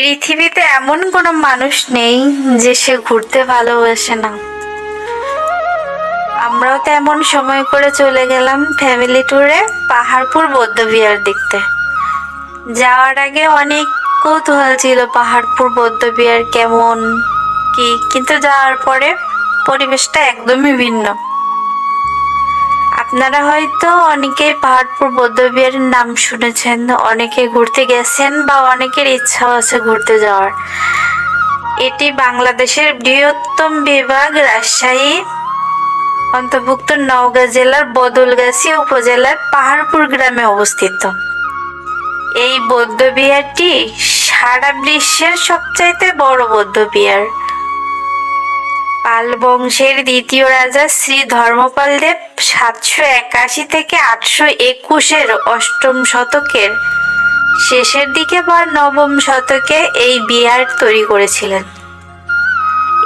পৃথিবীতে এমন কোনো মানুষ নেই যে সে ঘুরতে ভালোবাসে না। আমরাও তো এমন সময় করে চলে গেলাম ফ্যামিলি ট্যুরে পাহাড়পুর বৌদ্ধবিহার দেখতে। যাওয়ার আগে অনেক কৌতূহল ছিল পাহাড়পুর বৌদ্ধবিহার কেমন, কি, কিন্তু যাওয়ার পরে পরিবেশটা একদমই ভিন্ন। আপনারা হয়তো অনেকেই পাহাড়পুর বৌদ্ধবিহারের নাম শুনেছেন, অনেকে ঘুরতে গেছেন বা অনেকের ইচ্ছাও আছে ঘুরতে যাওয়ার। এটি বাংলাদেশের বৃহত্তম বিভাগ, রাজশাহী, অন্তর্ভুক্ত নওগাঁ জেলার বদলগাছি উপজেলার পাহাড়পুর গ্রামে অবস্থিত। এই বৌদ্ধবিহারটি সারা বিশ্বের সবচাইতে বড় বৌদ্ধবিহার। পাল বংশের দ্বিতীয় রাজা শ্রী ধর্মপাল দেব সাতশো একাশি থেকে আটশো একুশের অষ্টম শতকের শেষের দিকে বা নবম শতকে এই বিহার তৈরি করেছিলেন।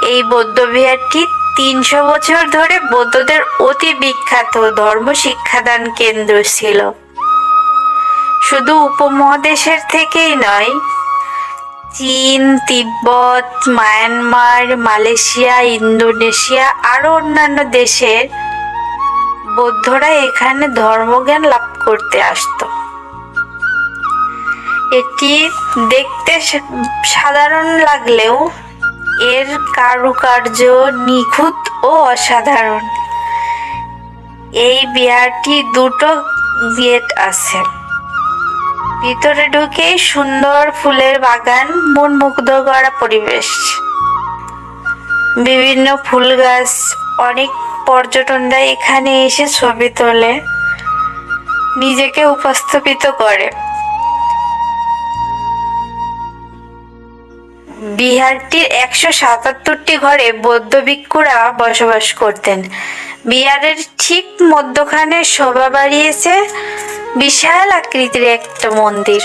এই বৌদ্ধ বিহারটি তিনশো বছর ধরে বৌদ্ধদের অতি বিখ্যাত ধর্ম শিক্ষাদান কেন্দ্র ছিল। শুধু উপমহাদেশের থেকেই নয় চীন, তিব্বত, মায়ানমার, মালয়েশিয়া, ইন্দোনেশিয়া আরও অন্যান্য দেশের বৌদ্ধরা এখানে ধর্মজ্ঞান লাভ করতে আসতো। এটি দেখতে সাধারণ লাগলেও এর কারুকার্য নিখুঁত ও অসাধারণ। এই বিহারটি দুটো গেট আছে। ভিতরে ঢুকে সুন্দর ফুলের বাগান মন মুগ্ধ করা পরিবেশ। বিভিন্ন ফুল গাছ, অনেক পর্যটনরা এখানে এসে ছবি তোলে, নিজেকে উপস্থাপিত করে। বিহারটির একশো সাতাত্তরটি ঘরে বৌদ্ধ ভিক্ষুরা বসবাস করতেন। বিহারের ঠিক মধ্যখানে শোভা বাড়িয়েছে। বিশাল আকৃতির একটা মন্দির।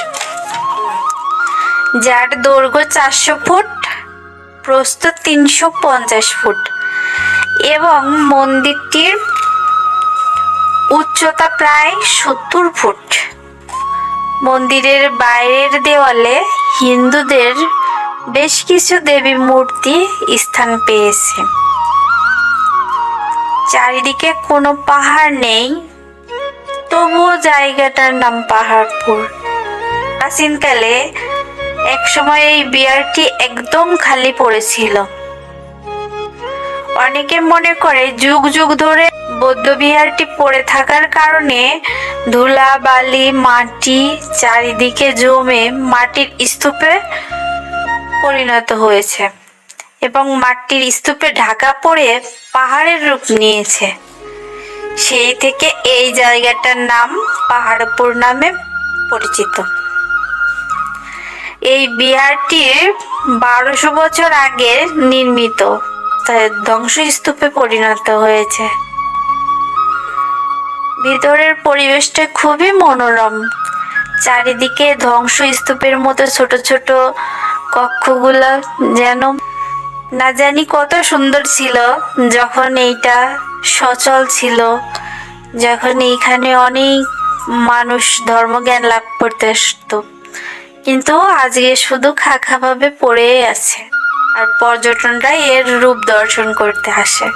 যার দৈর্ঘ্য চারশো ফুট প্রস্থ তিনশো পঞ্চাশ ফুট এবং মন্দিরটির উচ্চতা প্রায় সত্তর ফুট। মন্দিরের বাইরের দেওয়ালে হিন্দুদের বেশ কিছু দেবী মূর্তি স্থান পেয়েছে। চারিদিকে কোনো পাহাড় নেই তবুও জায়গাটার নাম পাহাড়পুর। প্রাচীনকালে একসময় এই বিহারটি একদম খালি পড়েছিল। অনেকে মনে করে যুগ যুগ ধরে বৌদ্ধ বিহারটি পড়ে থাকার কারণে ধুলা, বালি, মাটি চারিদিকে জমে মাটির স্তূপে পরিণত হয়েছে এবং মাটির স্তূপে ঢাকা পড়ে পাহাড়ের রূপ নিয়েছে। সেই থেকে এই জায়গাটার নাম পাহাড়পুর নামে পরিচিত। এই বিহারটি বারোশো বছর আগে নির্মিত, তাই ধ্বংসস্তূপে পরিণত হয়েছে। ভিতরের পরিবেশটা খুবই মনোরম। চারিদিকে ধ্বংসস্তূপের মতো ছোট ছোট কক্ষগুলো যেন না জানি কত সুন্দর ছিল, যখন এইটা সচল ছিল, যখন এইখানে অনেক মানুষ ধর্মজ্ঞান লাভ করতে আসত। কিন্তু আজকে শুধু খাখাভাবে পড়ে আছে, আর পর্যটনরা এর রূপ দর্শন করতে আসে।